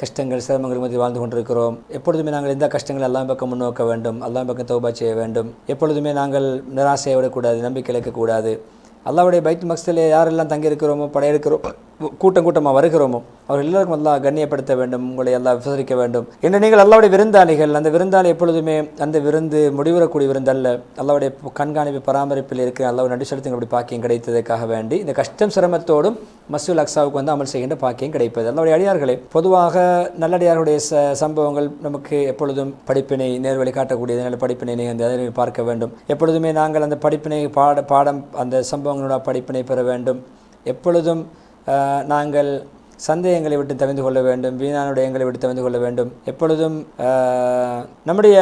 கஷ்டங்கள் சிரமங்கள் மத்தியில் வாழ்ந்து கொண்டிருக்கிறோம். எப்பொழுதுமே நாங்கள் எந்த கஷ்டங்கள் எல்லாம் பக்கம் முன்னோக்க வேண்டும் எல்லாம் பக்கம் தௌபா செய்ய வேண்டும். எப்பொழுதுமே நாங்கள் நிராசையை விடக்கூடாது நம்பிக்கை இழக்கக்கூடாது அல்லாவுடைய பைத் மக்சிலே யாரெல்லாம் தங்கியிருக்கிறோமோ படையெடுக்கிறோம் கூட்டம் கூட்டமாக வருகிறோமோ? அவர்கள் எல்லாருக்கும் எல்லாம் கண்ணியப்படுத்த வேண்டும் உங்களை எல்லாம் விசாரிக்க வேண்டும். என்று நீங்கள் அல்லாவுடைய விருந்தாளிகள் அந்த விருந்தாளி எப்பொழுதுமே அந்த விருந்து முடிவுறக்கூடிய விருந்தல்ல அல்லாவுடைய கண்காணிப்பு பராமரிப்பில் இருக்கிற அல்லாவுடைய நடிசெலுத்து அப்படி பாக்கியம் கிடைத்ததற்காக வேண்டி இந்த கஷ்டம் சிரமத்தோடும் மசூல் அக்ஸாவுக்கு வந்து அமல் செய்கின்ற பாக்கியம் கிடைப்பது. அல்லாவுடைய அடியார்களே பொதுவாக நல்லடியார்களுடைய ச சம்பவங்கள் நமக்கு எப்பொழுதும் படிப்பினை நேர்வழி காட்டக்கூடியது நல்ல படிப்பினை நிகழ்ந்து அதை பார்க்க வேண்டும். எப்பொழுதுமே நாங்கள் அந்த படிப்பினை பாட பாடம் அந்த சம்பவங்களோட படிப்பினை பெற வேண்டும். எப்பொழுதும் நாங்கள் சந்தேகங்களை விட்டு தவிந்து கொள்ள வேண்டும் வீணானுடைய எங்களை விட்டு தவிந்து கொள்ள வேண்டும். எப்பொழுதும் நம்முடைய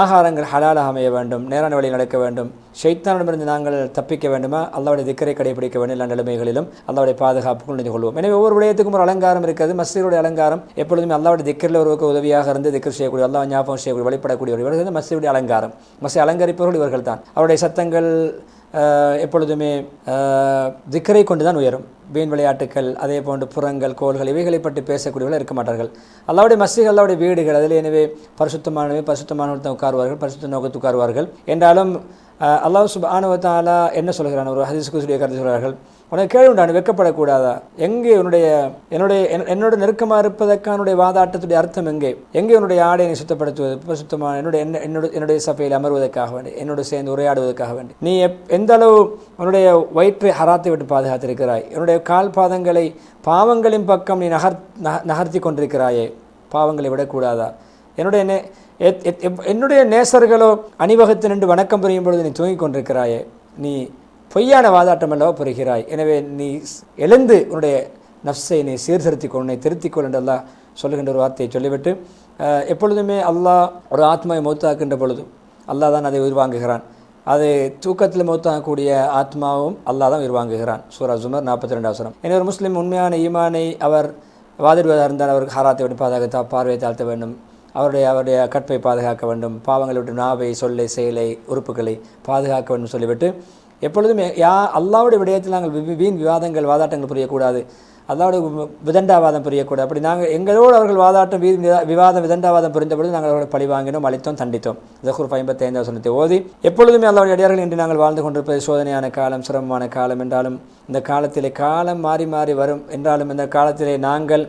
ஆகாரங்கள் ஹலாலாக அமைய வேண்டும் நேரான வழியில் நடக்க வேண்டும். ஷைத்தானிடமிருந்து நாங்கள் தப்பிக்க வேண்டுமா? அல்லாவுடைய திக்கரை கடைபிடிக்க வேண்டும் எல்லா நிலைமைகளிலும். அல்லாவுடைய பாதுகாப்புக்குள் நினைந்து கொள்வோம். எனவே ஒவ்வொரு விடயத்துக்கும் ஒரு அலங்காரம் இருக்கிறது. மஸ்ஜிதுடைய அலங்காரம் எப்பொழுதுமே அல்லாவுடைய திக்கரில் ஒருவருக்கு உதவியாக இருந்து திக்கர் செய்யக்கூடிய அல்லா ஞாபகம் செய்யக்கூடிய வழிபடக்கூடிய இவர்கள் வந்து மஸ்ஜிதுடைய அலங்காரம். மஸ்தி அலங்கரிப்பவர்கள் இவர்கள் தான். அவருடைய சத்தங்கள் எப்பொழுதுமே திக்கரை கொண்டு தான் உயரும். வீண் விளையாட்டுக்கள் அதே போன்று புறங்கள் கோள்கள் இவைகளை பற்றி பேசக்கூடியவர்கள் இருக்க மாட்டார்கள். அல்லாவுடைய மசிகள் அல்லாவுடைய வீடுகள் அதில் எனவே பரிசுத்தமானவை பரிசுத்தமானவர்கள் உட்காருவார்கள் பரிசுத்த நோக்கத்து உட்காருவார்கள். என்றாலும் அல்லாஹ் சுப் ஆனவத்தாலா என்ன சொல்கிறான்? ஒரு ஹதீஸ் குசுடைய கருத்து சொல்கிறார்கள். உனக்கு கேள்வி உண்டான வெக்கப்படக்கூடாதா? எங்கே உன்னுடைய என்னுடைய என்னோட நெருக்கமாக இருப்பதற்கானுடைய வாதாட்டத்துடைய அர்த்தம் எங்கே? எங்கே உன்னுடைய ஆடையை நீ சுத்தப்படுத்துவது? சுத்தமாக என்னுடைய என்னோட என்னுடைய சபையில் அமர்வதற்காக வேண்டி என்னோட சேர்ந்து உரையாடுவதற்காக வேண்டி. நீ எப் எந்த அளவு உன்னுடைய வயிற்றை ஹராத்தை விட்டு பாதுகாத்திருக்கிறாய்? என்னுடைய கால் பாதங்களை பாவங்களின் பக்கம் நீ நகர் நகர்த்தி கொண்டிருக்கிறாயே பாவங்களை விடக்கூடாதா? என்னுடைய நே எத்- எத்- எப்- என்னுடைய நேசர்களோ அணிவகுத்து நின்று வணக்கம் புரியும் பொழுது நீ தூங்கிக் கொண்டிருக்கிறாயே நீ பொய்யான வாதாட்டம் அல்லவா புரிகிறாய்? எனவே நீ எழுந்து உன்னுடைய நஃப்ஸை நீ சீர்திருத்திக் கொள் உன்னை திருத்திக் கொள் என்று அல்லாஹ் சொல்லுகின்ற ஒரு வார்த்தையை சொல்லிவிட்டு எப்பொழுதுமே அல்லாஹ் ஒரு ஆத்மாவை மௌத்தாக்குகின்ற பொழுதும் அல்லாஹ் தான் அதை உயிர்வாங்குகிறான். அது தூக்கத்தில் மௌத்தாகக்கூடிய ஆத்மாவும் அல்லாஹ் தான் உயிர்வாங்குகிறான். சூரா ஜுமர் நாற்பத்தி ரெண்டு அவசரம் எனவே ஒரு முஸ்லீம் உண்மையான ஈமானை அவர் வாதிடுவதாக இருந்தால் அவருக்கு ஹாராத்தை விட்டு பாதுகாத்த பார்வையை தாழ்த்த வேண்டும். அவருடைய அவருடைய கற்பை பாதுகாக்க வேண்டும். பாவங்களை விட்டு நாவை சொல்லை செயலை உறுப்புகளை பாதுகாக்க வேண்டும் சொல்லிவிட்டு எப்பொழுதும் யா அல்லாவுடைய விடயத்தில் நாங்கள் வி- வீண் விவாதங்கள் வாதாட்டங்கள் புரியக்கூடாது. அல்லாவுடைய விதண்டாவாதம் புரியக்கூடாது. அப்படி நாங்கள் எங்களோடு அவர்கள் வாதாட்டம் வீ விவாதம் விதண்டாவாதம் புரிந்த பொழுது நாங்கள் அவர்களை பழி வாங்கினோம் அளித்தோம் தண்டித்தோம். ஜஹூர் ஐம்பத்தைந்தாவது சொன்னத்தை ஓதி எப்பொழுதுமே அல்லாவுடைய அடியார்கள் என்று நாங்கள் வாழ்ந்து கொண்டிருப்பது சோதனையான காலம் சிரமமான காலம் என்றாலும் இந்த காலத்திலே காலம் மாறி மாறி வரும் என்றாலும் இந்த காலத்திலே நாங்கள்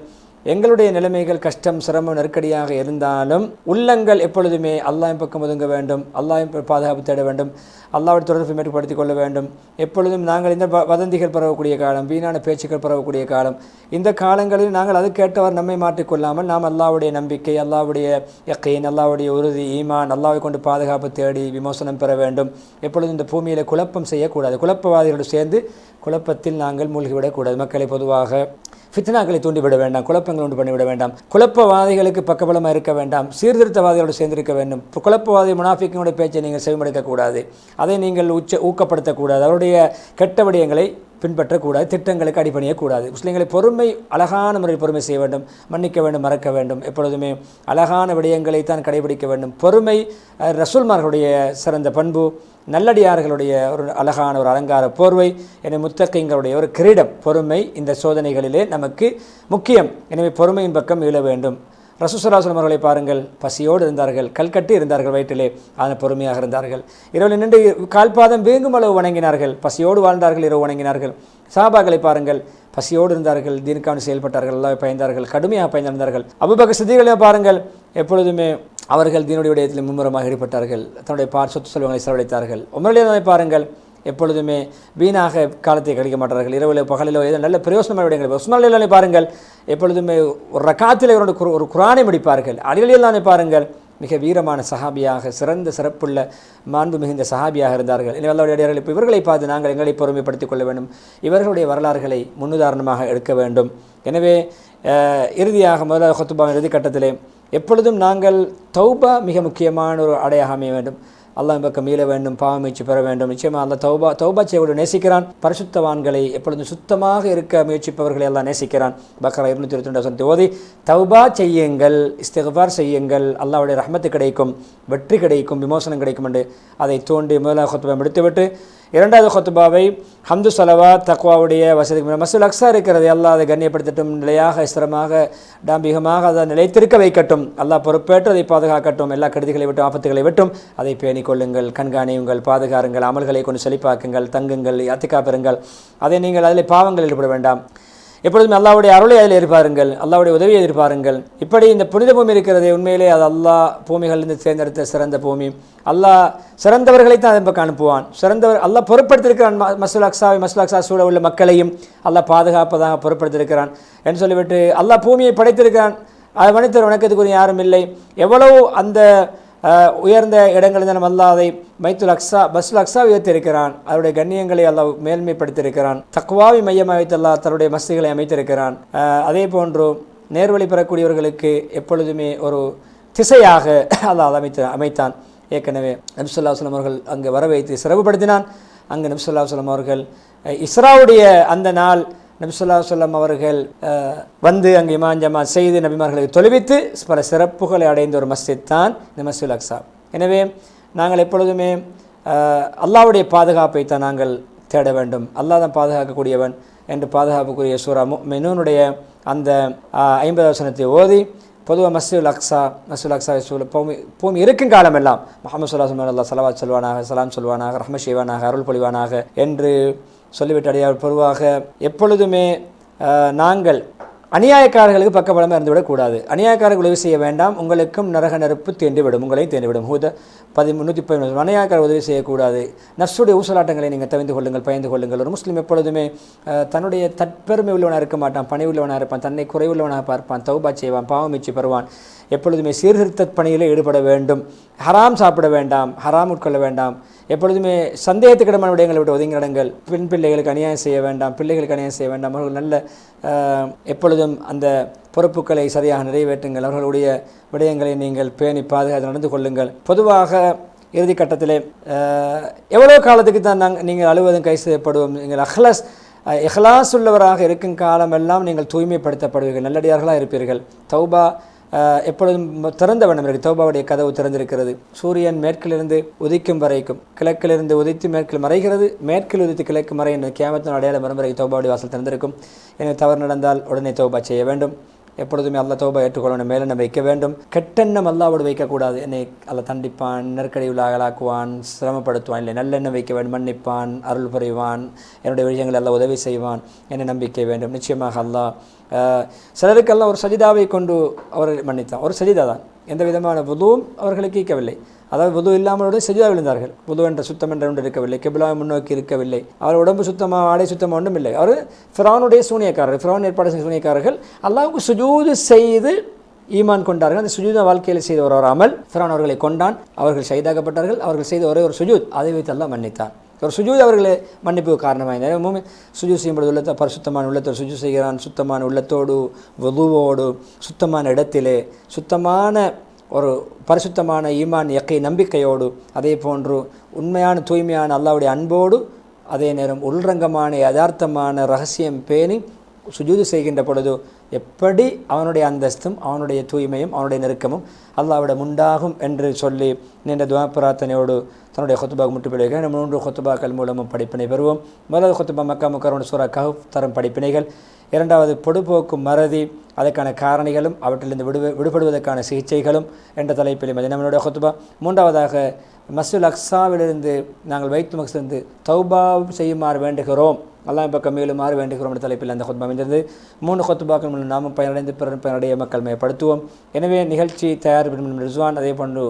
எங்களுடைய நிலைமைகள் கஷ்டம் சிரமம் நெருக்கடியாக இருந்தாலும் உள்ளங்கள் எப்பொழுதுமே அல்லாஹ்வின் பக்கம் ஒதுங்க வேண்டும். அல்லாஹ்வின் ப- பாதுகாப்பு தேட வேண்டும். அல்லாஹ்வுடைய தொடர்பு மேற்படுத்திக் கொள்ள வேண்டும். எப்பொழுதும் நாங்கள் இந்த வ- வதந்திகள் பரவக்கூடிய காலம் வீணான பேச்சுக்கள் பரவக்கூடிய காலம் இந்த காலங்களில் நாங்கள் அதுக்கேற்றவர் நம்மை மாற்றிக்கொள்ளாமல் நாம் அல்லாவுடைய நம்பிக்கை அல்லாவுடைய யக்கீன் அல்லாவுடைய உறுதி ஈமான் அல்லாவை கொண்டு பாதுகாப்பு தேடி விமோசனம் பெற வேண்டும். எப்பொழுதும் இந்த பூமியில் குழப்பம் செய்யக்கூடாது. குழப்பவாதிகளோடு சேர்ந்து குழப்பத்தில் நாங்கள் மூழ்கிவிடக்கூடாது. மக்களை பொதுவாக ஃபித்னாக்களை தூண்டிவிட வேண்டாம் குழப்பங்கள் உண்டு பண்ணிவிட வேண்டாம். குழப்பவாதிகளுக்கு பக்கபலமாக இருக்க வேண்டாம். சீர்திருத்தவாதிகளோடு சேர்ந்திருக்க வேண்டும். குழப்பவாதி முனாஃபிக்கினுடைய பேச்சை நீங்கள் செவிமடுக்கக்கூடாது. அதை நீங்கள் உச்ச ஊக்கப்படுத்தக்கூடாது. அவருடைய கெட்ட விடயங்களை பின்பற்றக்கூடாது. திட்டங்களுக்கு அடிபணியக்கூடாது. முஸ்லீம்களை பொறுமை அழகான முறையில் பொறுமை செய்ய வேண்டும். மன்னிக்க வேண்டும் மறக்க வேண்டும். எப்பொழுதுமே அழகான விடயங்களை தான் கடைபிடிக்க வேண்டும். பொறுமை ரசூல்மார்களுடைய சிறந்த பண்பு. நல்லடியார்களுடைய ஒரு அழகான ஒரு அலங்கார போர்வை என முத்தகைங்களுடைய ஒரு கிரீடம் பொறுமை இந்த சோதனைகளிலே நமக்கு முக்கியம். எனவே பொறுமையின் பக்கம் இழ வேண்டும். ரசூசலாசலம் அவர்களை பாருங்கள் பசியோடு இருந்தார்கள் கல்கட்டி இருந்தார்கள் வயிற்றிலே ஆனால் பொறுமையாக இருந்தார்கள். இரவில் நின்று கால்பாதம் வீங்கும் அளவு வணங்கினார்கள் பசியோடு வாழ்ந்தார்கள் இரவு வணங்கினார்கள். சாபாக்களை பாருங்கள் பசியோடு இருந்தார்கள் தீனுக்கான செயல்பட்டார்கள் எல்லாம் பயந்தார்கள் கடுமையாக பயந்திருந்தார்கள் அபுபக சித்திகளை பாருங்கள் எப்பொழுதுமே அவர்கள் தீனுடைய விடயத்தில் மும்முரமாக ஈடுபட்டார்கள். தன்னுடைய பார் சொத்து செல்வங்களை செலவழித்தார்கள். உமரலியை பாருங்கள். எப்பொழுதுமே வீணாக காலத்தை கழிக்க மாட்டார்கள். இரவில் பகலிலோ ஏதோ நல்ல பிரயோசனமான விடயங்கள். உஸ்மானிலே பாருங்கள். எப்பொழுதுமே ஒரு ரக்காத்தில் இவரோட குர்- ஒரு குரானை முடிப்பார்கள். அலிகளிலானை பாருங்கள். மிக வீரமான சஹாபியாக சிறந்த சிறப்புள்ள மாண்பு மிகுந்த சஹாபியாக இருந்தார்கள். எனவே அல்லாவுடைய அடியார்கள் இப்போ இவர்களை பார்த்து நாங்கள் எங்களை பொறுமைப்படுத்திக் கொள்ள வேண்டும். இவர்களுடைய வரலாறுகளை முன்னுதாரணமாக எடுக்க வேண்டும். எனவே இறுதியாக முதலாவது ஹொத்துபா இறுதி கட்டத்திலே எப்பொழுதும் நாங்கள் தௌபா மிக முக்கியமான ஒரு அடையாக அமைய வேண்டும். அல்லாஹ் பக்கம் மீள வேண்டும் பாவமீச்சு பெற வேண்டும். நிச்சயமாக அந்த தௌபா தௌபா செய்வோடு நேசிக்கிறான். பரிசுத்தவான்களை எப்பொழுதும் சுத்தமாக இருக்க முயற்சிப்பவர்களை எல்லாம் நேசிக்கிறான். பக்ரா இருநூத்தி இருபத்தி ரெண்டு ஓதி தௌபா செய்யுங்கள் இஸ்திகார் செய்யுங்கள். அல்லாவுடைய ரஹமத்து கிடைக்கும் வெற்றி கிடைக்கும் விமோசனம் கிடைக்கும் என்று அதை தோண்டி முதலாக எடுத்துவிட்டு இரண்டாவது கொத்துபாவை ஹம்து சலவா தக்வாவுடைய வசதிக்கு மசூல் அக்ஸா இருக்கிறது அல்லாஹ் அதை கண்ணியப்படுத்தட்டும் நிலையாக ஸ்திரமாக டாம்பிகமாக அதை நிலைத்திருக்க வைக்கட்டும். அல்லாஹ் பொறுப்பேற்று அதை பாதுகாக்கட்டும். எல்லா கெடுதிகளை விட்டும் ஆபத்துகளை விட்டும். அதை பேணிக் கொள்ளுங்கள் கண்காணியுங்கள் பாதுகாருங்கள் அமல்களை கொண்டு செழிப்பாக்குங்கள் தங்குங்கள் அத்திக்கா பெறுங்கள். அதை நீங்கள் அதில் பாவங்கள் ஈடுபட வேண்டாம். எப்பொழுதும் அல்லாவுடைய அருளை அதில் எதிர்பாருங்கள் அல்லாவுடைய உதவியை எதிர்பாருங்கள். இப்படி இந்த புனித பூமி இருக்கிறது உண்மையிலே அது அல்லாஹ் பூமிகளிலிருந்து தேர்ந்தெடுத்த சிறந்த பூமி. அல்லாஹ் சிறந்தவர்களை தான் அதன் பக்கம் அனுப்புவான். சிறந்தவர் அல்லாஹ் பொருட்படுத்திருக்கிறான் மசூல் அக்ஸாவை மசூல் அக்ஸா சூழ உள்ள மக்களையும் அல்லாஹ் பாதுகாப்பதாக பொருட்படுத்திருக்கிறான் என்று சொல்லிவிட்டு அல்லாஹ் பூமியை படைத்திருக்கிறான். அதை மனிதர் வணக்கத்துக்குரிய யாரும் இல்லை. எவ்வளவு அந்த உயர்ந்த இடங்களில் நம்ம அல்லாஹ் அதை மைத்துல் அக்ஸா பஸ்ல அக்ஸா உயர்த்திருக்கிறான் அவருடைய கண்ணியங்களை அல்லாஹ் மேல்மைப்படுத்தியிருக்கிறான் தக்குவாவை மையமாக வைத்து அல்லாஹ் தன்னுடைய மஸ்திகளை அமைத்திருக்கிறான். அதே போன்று நேர்வழி பெறக்கூடியவர்களுக்கு எப்பொழுதுமே ஒரு திசையாக அல்லாஹ் அமைத்து அமைத்தான். ஏற்கனவே நபிசுல்லாஸ்லம் அவர்கள் அங்கே வர வைத்து சிறப்புப்படுத்தினான் அங்கே நபிசுல்லாஸ்லம் அவர்கள் இஸ்ராவுடைய அந்த நாள் நபிசுல்லா சொல்லம் அவர்கள் வந்து அங்கே இமாஞ்சமா ஜமா செய்து நபிமார்களுக்கு தொலைவித்து பல சிறப்புகளை அடைந்த ஒரு மஸ்ஜித் தான் இந்த மஸ்ஜித் அக்ஸா. எனவே நாங்கள் எப்பொழுதுமே அல்லாவுடைய பாதுகாப்பை தான் நாங்கள் தேட வேண்டும். அல்லாஹ் தான் பாதுகாக்கக்கூடியவன் என்று பாதுகாப்புக்குரிய சூரா மெனூனுடைய அந்த ஐம்பது வசனத்தை ஓதி பொதுவாக மசூல் அக்ஸா மசூல் அக்ஸா சூழ பூமி பூமி இருக்கும் காலமெல்லாம் முகமது சுல்லா சுல்மான் அல்லா சலவாத் சொல்வானாக சலாம் சொல்வானாக ரஹ்ம செய்வானாக அருள் பொழிவானாக என்று சொல்லிவிட்டு அடியார் பொதுவாக எப்பொழுதுமே நாங்கள் அநியாயக்காரர்களுக்கு பக்கபலமாக இருந்துவிடக்கூடாது. அநியாயக்காரர்கள் உதவி செய்ய வேண்டாம். உங்களுக்கும் நரக நெருப்பு தேண்டிவிடும். உங்களையும் தேண்டிவிடும். ஹூத பதி முன்னூற்றி பதினொன்று அநியாயக்கார உதவி செய்யக்கூடாது. நஃப்ஸுடைய ஊசலாட்டங்களை நீங்கள் தவிந்து கொள்ளுங்கள் பயந்து கொள்ளுங்கள். ஒரு முஸ்லீம் எப்பொழுதுமே தன்னுடைய தற்பெருமை உள்ளவனாக இருக்க மாட்டான் பணி உள்ளவனாக இருப்பான் தன்னை குறைவுள்ளவனாக பார்ப்பான் தௌபா செய்வான் பாவமிச்சு பெறுவான். எப்பொழுதுமே சீர்திருத்த பணியில் ஈடுபட வேண்டும். ஹராம் சாப்பிட வேண்டாம் ஹராம் உட்கொள்ள வேண்டாம். எப்பொழுதுமே சந்தேகத்துக்கிடமான விடயங்களை விட்டு ஒதுங்கி நடங்கள் பெண் பிள்ளைகளுக்கு அநியாயம் செய்ய வேண்டாம் பிள்ளைகளுக்கு அநியாயம் செய்ய வேண்டாம். அவர்கள் நல்ல எப்பொழுதும் அந்த பொறுப்புகளை சரியாக நிறைவேற்றுங்கள். அவர்களுடைய விடயங்களை நீங்கள் பேணி பாதுகாத்து நடந்து கொள்ளுங்கள். பொதுவாக இறுதி கட்டத்திலே எவ்வளோ காலத்துக்கு தான் நாங்கள் நீங்கள் அழுவதும் கை செய்யப்படுவோம். நீங்கள் அஹ்லஸ் இஹ்லாஸ் உள்ளவராக இருக்கும் காலமெல்லாம் நீங்கள் தூய்மைப்படுத்தப்படுவீர்கள். நல்லடியார்களாக இருப்பீர்கள். தௌபா எப்பொழுதும் திறந்த வண்ணம் இருக்குது தௌபாவுடைய கதவு திறந்திருக்கிறது. சூரியன் மேற்கிலிருந்து உதிக்கும் வரைக்கும் கிழக்கிலிருந்து உதித்து மேற்கில் மறைகிறது. மேற்கில் உதித்து கிழக்கு மறை என்ற கேமத்தின் அடையாளம் வரும் வரை தௌபாவுடைய வாசல் திறந்திருக்கும். எனவே தவறு நடந்தால் உடனே தௌபா செய்ய வேண்டும். எப்பொழுதுமே அல்லா தௌபா ஏற்றுக்கொள்ளணும் மேலே நம்ம வைக்க வேண்டும். கெட்டெண்ணம் அல்லாவோடு வைக்கக்கூடாது. என்னை அல்ல தண்டிப்பான் நெருக்கடி உள்ளாகலாக்குவான் சிரமப்படுத்துவான் இல்லை நல்லெண்ணம் வைக்க வேண்டும் மன்னிப்பான் அருள் புரிவான் என்னுடைய விஷயங்கள் எல்லாம் உதவி செய்வான் என்னை நம்பிக்கை வேண்டும். நிச்சயமாக அல்லா சிலருக்கெல்லாம் ஒரு சஜிதாவை கொண்டு அவர் மன்னித்தான். ஒரு சஜிதா தான் எந்த விதமான புதுவும் அவர்களுக்கு ஈக்கவில்லை அதாவது புது இல்லாமலோடு செஜிதா விழுந்தார்கள். புது என்ற சுத்தம் என்ற ஒன்று இருக்கவில்லை. கெபிலாவை முன்னோக்கி இருக்கவில்லை. அவர் உடம்பு சுத்தமாக ஆடை சுத்தமாக ஒன்றும் இல்லை. அவர் ஃபிரானுடைய சூனியக்காரர் ஃபிரான் ஏற்பாடு செய்த சூனியக்காரர்கள் அல்லாவுக்கு சுஜூது செய்து ஈமான் கொண்டார்கள். அந்த சுஜூத வாழ்க்கையில் செய்த ஒரு ஒரு அமல் ஃபிரான் அவர்களை கொண்டான். அவர்கள் செய்தாகப்பட்டார்கள் அவர்கள் செய்த ஒரே ஒரு சுஜூத் அதை வைத்து எல்லாம் மன்னித்தார் ஒரு சுஜூத் அவர்களை மன்னிப்புக்கு காரணமாக மூமி சுஜு செய்யும்போது உள்ளத்தை பரிசுத்தமான உள்ளத்தோடு சுஜூ செய்கிறான். சுத்தமான உள்ளத்தோடு வதுவோடு சுத்தமான இடத்திலே சுத்தமான ஒரு பரிசுத்தமான ஈமான் எக்கை நம்பிக்கையோடு அதே போன்று உண்மையான தூய்மையான அல்லாவுடைய அன்போடு அதே நேரம் உள்ரங்கமான யதார்த்தமான ரகசியம் பேணி சுஜூது செய்கின்ற பொழுது எப்படி அவனுடைய அந்தஸ்தும் அவனுடைய தூய்மையும் அவனுடைய நெருக்கமும் அல்லாவிடம் உண்டாகும் என்று சொல்லி நின்ற துவா பிரார்த்தனையோடு தன்னுடைய கொத்துபாக முட்டுப்பிடிகள் மூன்று கொத்துபாக்கள் மூலமும் படிப்பினை பெறுவோம். முதலாவது கொத்துபா மக்கா முக்கரோட சூறா கஹப் தரும் படிப்பினைகள். இரண்டாவது பொடுபோக்கு மறதி. அதற்கான காரணிகளும் அவற்றிலிருந்து விடு விடுபடுவதற்கான சிகிச்சைகளும் என்ற தலைப்பில் மதினமனுடைய ஹொத்துபா. மூன்றாவதாக மசூல் அக்ஸாவிலிருந்து நாங்கள் வைத்து மக்ஸிலிருந்து தௌபா செய்யுமாறு வேண்டுகிறோம். அல்லாம் பக்கம் மேலுமாறு வேண்டுகிறோம் என்ற தலைப்பில் அந்த கொத்துபா அமைந்தது மூன்று ஹொத்துபாக்கள் மூலம் நாமும் பயனடைந்து பிறர் பயனடைய மக்கள் மேம்படுத்துவோம். எனவே நிகழ்ச்சி தயார் ரிஸ்வான் அதே போன்று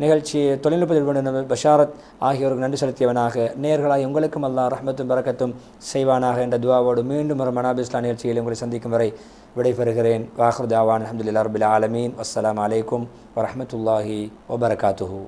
நிகழ்ச்சி தொழில்நுட்பத்தில் வேண்டும் பஷாரத் ஆகியோருக்கு நன்றி செலுத்தியவனாக. நேர்களாய் உங்களுக்கும் அல்லா ரஹமத்தும் பரக்கத்தும் செய்வானாக என்ற துவாவோடு மீண்டும் ஒரு மனாபி இஸ்லா நிகழ்ச்சியில் உங்களை சந்திக்கும் வரை விடைபெறுகிறேன். வாஹர் தாவான் அஹமதுல்லா ரபுல் ஆலமீன். அஸ்லாம் அலைக்கும் வரமத்துல்லாஹி வபரகாத்துஹூ.